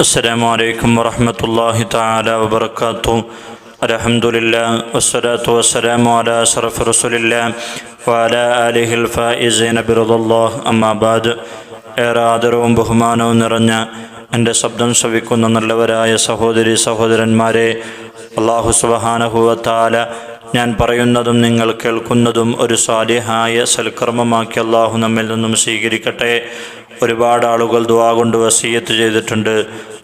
السلام عليكم ورحمة الله تعالى وبركاته الحمد لله والصلاة والسلام على أشرف رسول الله وعلى آله الفائزين برضا الله أما بعد ഏറെ ആദരവും ബഹുമാനവും നിറഞ്ഞ എൻ്റെ ശബ്ദം ശ്രവിക്കുന്ന നല്ലവരായ സഹോദരി സഹോദരന്മാരെ അള്ളാഹു സുബഹാനഹുവത്താല ഞാൻ പറയുന്നതും നിങ്ങൾ കേൾക്കുന്നതും ഒരു സ്വാലിഹായ സൽക്കർമ്മമാക്കി അള്ളാഹു നമ്മിൽ നിന്നും സ്വീകരിക്കട്ടെ ഒരുപാട് ആളുകൾ ദുവാ കൊണ്ട് വസീയത്ത് ചെയ്തിട്ടുണ്ട്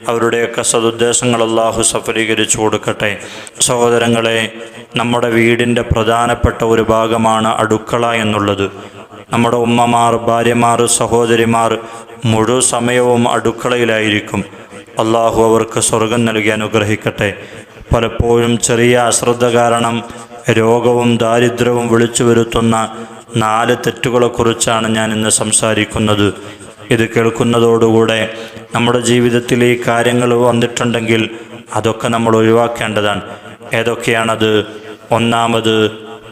അവരുടെയൊക്കെ സതുദ്ദേശങ്ങൾ അള്ളാഹു സഫലീകരിച്ചു കൊടുക്കട്ടെ. സഹോദരങ്ങളെ നമ്മുടെ വീടിന്റെ പ്രധാനപ്പെട്ട ഒരു ഭാഗമാണ് അടുക്കള എന്നുള്ളത്. നമ്മുടെ ഉമ്മമാർ ഭാര്യമാർ സഹോദരിമാർ മുഴു സമയവും അടുക്കളയിലായിരിക്കും. അള്ളാഹു അവർക്ക് സ്വർഗം നൽകി അനുഗ്രഹിക്കട്ടെ. പലപ്പോഴും ചെറിയ അശ്രദ്ധ കാരണം രോഗവും ദാരിദ്ര്യവും വിളിച്ചു വരുത്തുന്ന നാല് തെറ്റുകളെക്കുറിച്ചാണ് ഞാൻ ഇന്ന് സംസാരിക്കുന്നത്. ഇത് കേൾക്കുന്നതോടുകൂടെ നമ്മുടെ ജീവിതത്തിൽ ഈ കാര്യങ്ങൾ വന്നിട്ടുണ്ടെങ്കിൽ അതൊക്കെ നമ്മൾ ഒഴിവാക്കേണ്ടതാണ്. ഏതൊക്കെയാണത്? ഒന്നാമത്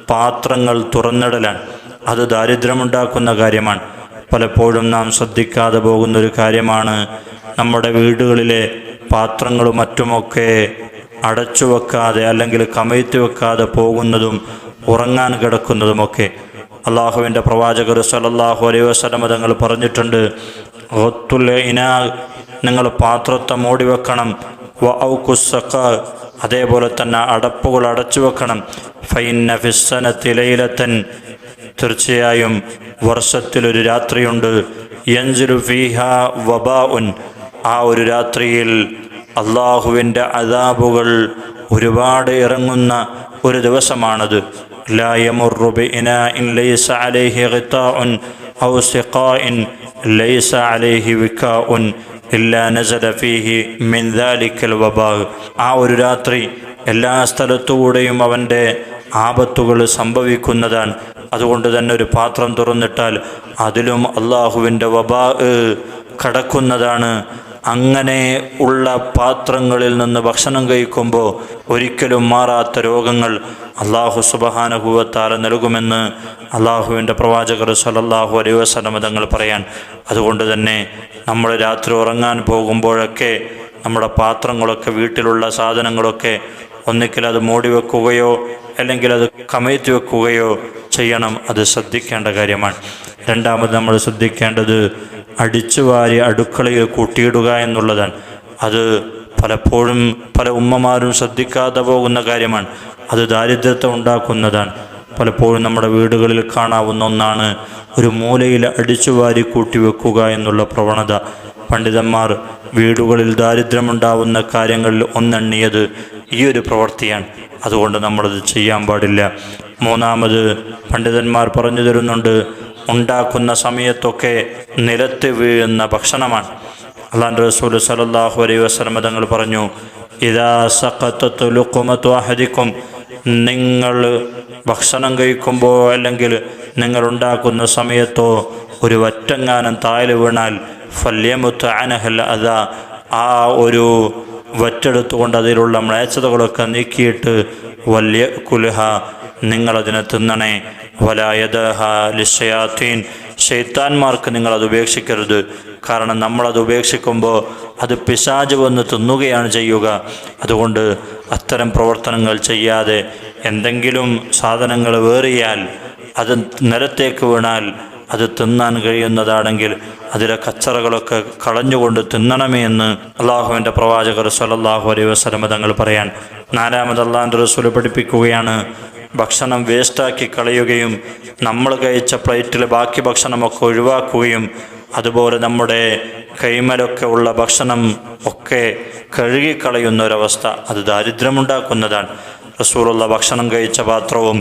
പാത്രങ്ങൾ തുറന്നിടലാണ്. അത് ദാരിദ്ര്യമുണ്ടാക്കുന്ന കാര്യമാണ്. പലപ്പോഴും നാം ശ്രദ്ധിക്കാതെ പോകുന്ന ഒരു കാര്യമാണ് നമ്മുടെ വീടുകളിലെ പാത്രങ്ങളും മറ്റുമൊക്കെ അടച്ചു വെക്കാതെ അല്ലെങ്കിൽ കമഴ്ത്തി വെക്കാതെ പോകുന്നതും ഉറങ്ങാൻ കിടക്കുന്നതുമൊക്കെ അള്ളാഹുവിന്റെ പ്രവാചകർ സലല്ലാഹു അലൈഹി വസ്ലമ തങ്ങൾ പറഞ്ഞിട്ടുണ്ട് ഇനാ നിങ്ങൾ പാത്രത്തെ മൂടി വെക്കണം. വ ഔക്കുസക്ക അതേപോലെ തന്നെ അടപ്പുകൾ അടച്ചു വെക്കണം. ഫൈന്ന ഫിസ്സനത്തിലയിലത്തൻ തീർച്ചയായും വർഷത്തിലൊരു രാത്രിയുണ്ട്. യൻസിലു ഫീഹ വബാ ഉൻ ആ ഒരു രാത്രിയിൽ അള്ളാഹുവിന്റെ അതാബുകൾ ഒരുപാട് ഇറങ്ങുന്ന ഒരു ദിവസമാണത്. لا ആ ഒരു രാത്രി എല്ലാ സ്ഥലത്തുകൂടെയും അവന്റെ ആപത്തുകൾ സംഭവിക്കുന്നതാണ്. അതുകൊണ്ട് തന്നെ ഒരു പാത്രം തുറന്നിട്ടാൽ അതിലും അള്ളാഹുവിന്റെ വബാ കടക്കുന്നതാണ്. അങ്ങനെ ഉള്ള പാത്രങ്ങളിൽ നിന്ന് ഭക്ഷണം കഴിക്കുമ്പോൾ ഒരിക്കലും മാറാത്ത രോഗങ്ങൾ അള്ളാഹു സുബഹാനുഭവത്താല നൽകുമെന്ന് അള്ളാഹുവിന്റെ പ്രവാചകർ സലല്ലാഹു അലൈഹി വസ്ലമ തങ്ങൾ പറയാൻ. അതുകൊണ്ട് തന്നെ നമ്മൾ രാത്രി ഉറങ്ങാൻ പോകുമ്പോഴൊക്കെ നമ്മുടെ പാത്രങ്ങളൊക്കെ വീട്ടിലുള്ള സാധനങ്ങളൊക്കെ ഒന്നിക്കൽ അത് മൂടി വെക്കുകയോ അല്ലെങ്കിൽ അത് കമഴ്ത്തി വെക്കുകയോ ചെയ്യണം. അത് ശ്രദ്ധിക്കേണ്ട കാര്യമാണ്. രണ്ടാമത് നമ്മൾ ശ്രദ്ധിക്കേണ്ടത് അടിച്ചുവാരി അടുക്കളയിൽ കൂട്ടിയിടുക എന്നുള്ളതാണ്. അത് പലപ്പോഴും പല ഉമ്മമാരും ശ്രദ്ധിക്കാതെ പോകുന്ന കാര്യമാണ്. അത് ദാരിദ്ര്യത്തെ ഉണ്ടാക്കുന്നതാണ്. പലപ്പോഴും നമ്മുടെ വീടുകളിൽ കാണാവുന്ന ഒന്നാണ് ഒരു മൂലയിൽ അടിച്ചുവാരി കൂട്ടി വെക്കുക എന്നുള്ള പ്രവണത. പണ്ഡിതന്മാർ വീടുകളിൽ ദാരിദ്ര്യമുണ്ടാവുന്ന കാര്യങ്ങളിൽ ഒന്നെണ്ണിയത് ഈ ഒരു പ്രവൃത്തിയാണ്. അതുകൊണ്ട് നമ്മളത് ചെയ്യാൻ പാടില്ല. മൂന്നാമത് പണ്ഡിതന്മാർ പറഞ്ഞു തരുന്നുണ്ട് ഉണ്ടാക്കുന്ന സമയത്തൊക്കെ നിലത്ത് വീഴുന്ന ഭക്ഷണമാണ്. അള്ളാൻ റസൂൽ സലല്ലാഹു അലൈഹി വസ്ലമ തങ്ങൾ പറഞ്ഞു ഇതാ അഹദിക്കും. നിങ്ങൾ ഭക്ഷണം കഴിക്കുമ്പോൾ അല്ലെങ്കിൽ നിങ്ങൾ ഉണ്ടാക്കുന്ന സമയത്തോ ഒരു വറ്റങ്ങാനം താഴെ വീണാൽ ഫല്യമുത്ത് അനഹൽ അതാ ആ ഒരു വറ്റെടുത്തുകൊണ്ട് അതിലുള്ള മ്ലേച്ഛതകളൊക്കെ നീക്കിയിട്ട് വല്യ കുലുഹ നിങ്ങളതിനെ തിന്നണേ. വലായതഹ ലിഷയാത്തീൻ ഷെയ്ത്താന്മാർക്ക് നിങ്ങൾ അത് ഉപേക്ഷിക്കരുത്. കാരണം നമ്മൾ അത് ഉപേക്ഷിക്കുമ്പോൾ അത് പിശാജ് വന്ന് തിന്നുകയാണ് ചെയ്യുക. അതുകൊണ്ട് അത്തരം പ്രവർത്തനങ്ങൾ ചെയ്യാതെ എന്തെങ്കിലും സാധനങ്ങൾ വേറിയാൽ അത് നിലത്തേക്ക് വീണാൽ അത് തിന്നാൻ കഴിയുന്നതാണെങ്കിൽ അതിലെ കച്ചറകളൊക്കെ കളഞ്ഞുകൊണ്ട് തിന്നണമേ എന്ന് അള്ളാഹുവിന്റെ പ്രവാചകർ സലല്ലാഹു അലൈഹി വസ്ലമ തങ്ങൾ പറയാൻ. നാലാമത് അള്ളാഹിന്റെ റസൂൽ പഠിപ്പിക്കുകയാണ്. ഭക്ഷണം വേസ്റ്റാക്കി കളയുകയും നമ്മൾ കഴിച്ച പ്ലേറ്റിലെ ബാക്കി ഭക്ഷണമൊക്കെ ഒഴിവാക്കുകയും അതുപോലെ നമ്മുടെ കൈമലൊക്കെ ഉള്ള ഭക്ഷണം ഒക്കെ കഴുകിക്കളയുന്ന ഒരവസ്ഥ അത് ദാരിദ്ര്യമുണ്ടാക്കുന്നതാണ്. റസൂലുള്ള ഭക്ഷണം കഴിച്ച പാത്രവും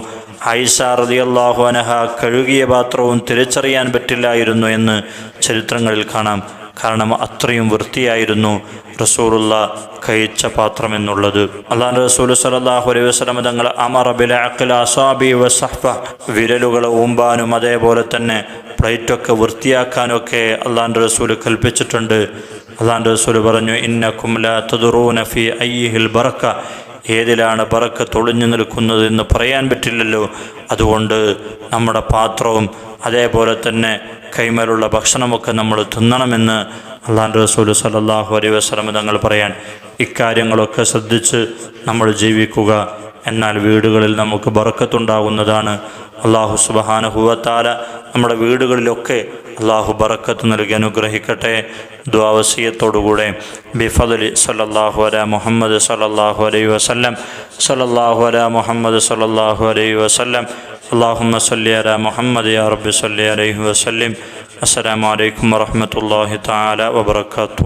ഐഷ റതിയല്ലാഹു അനഹ കഴുകിയ പാത്രവും തിരിച്ചറിയാൻ പറ്റില്ലായിരുന്നു എന്ന് ചരിത്രങ്ങളിൽ കാണാം. കാരണം അത്രയും വൃത്തിയായിരുന്നു റസൂറുള്ള കഴിച്ച പാത്രം എന്നുള്ളത്. അള്ളാഹു റസൂൽ സലാഹു അലൈഹി വസ്ലം തങ്ങൾ അമറബില അഖില അസാബി വസഹ്ഫ വിരലുകൾ ഊമ്പാനും അതേപോലെ തന്നെ പ്ലേറ്റൊക്കെ വൃത്തിയാക്കാനൊക്കെ അള്ളാഹു റസൂൽ കൽപ്പിച്ചിട്ടുണ്ട്. അള്ളാഹു റസൂൽ പറഞ്ഞു ഇന്നക്കും ലാ തദുറൂന ഫി അയ്യിഹിൽ ബറക്ക. ഏതിലാണ് ബറക്ക് തൊളിഞ്ഞു നിൽക്കുന്നത് എന്ന് പറയാൻ പറ്റില്ലല്ലോ. അതുകൊണ്ട് നമ്മുടെ പാത്രവും അതേപോലെ തന്നെ കൈമേലുള്ള ഭക്ഷണമൊക്കെ നമ്മൾ തിന്നണമെന്ന് അള്ളാൻ റസൂൽ സലല്ലാഹു അലൈഹി വസ്ലം തങ്ങൾ പറയാൻ ഇക്കാര്യങ്ങളൊക്കെ ശ്രദ്ധിച്ച് നമ്മൾ ജീവിക്കുക. എന്നാൽ വീടുകളിൽ നമുക്ക് ബറക്കത്തുണ്ടാകുന്നതാണ്. അള്ളാഹു സുബഹാനുഹുവത്താല നമ്മുടെ വീടുകളിലൊക്കെ അള്ളാഹു ബറക്കത്ത് നൽകി അനുഗ്രഹിക്കട്ടെ. ദ്വാവസീയത്തോടുകൂടെ ബിഫദലി സല്ലല്ലാഹു അല മുഹമ്മദ് സല്ലല്ലാഹു അലൈ വസല്ലം. സല്ലല്ലാഹു അല മുഹമ്മദ് സല്ലല്ലാഹു അലൈ വസല്ലം. അള്ളാഹുമ്മ സല്ലി അല മുഹമ്മദ് യാ റബ്ബി സല്ലി അലൈഹി വസല്ലം. അസ്സലാമു അലൈക്കും വറഹ്മത്തുള്ളാഹി തആല വബറകാതുഹു.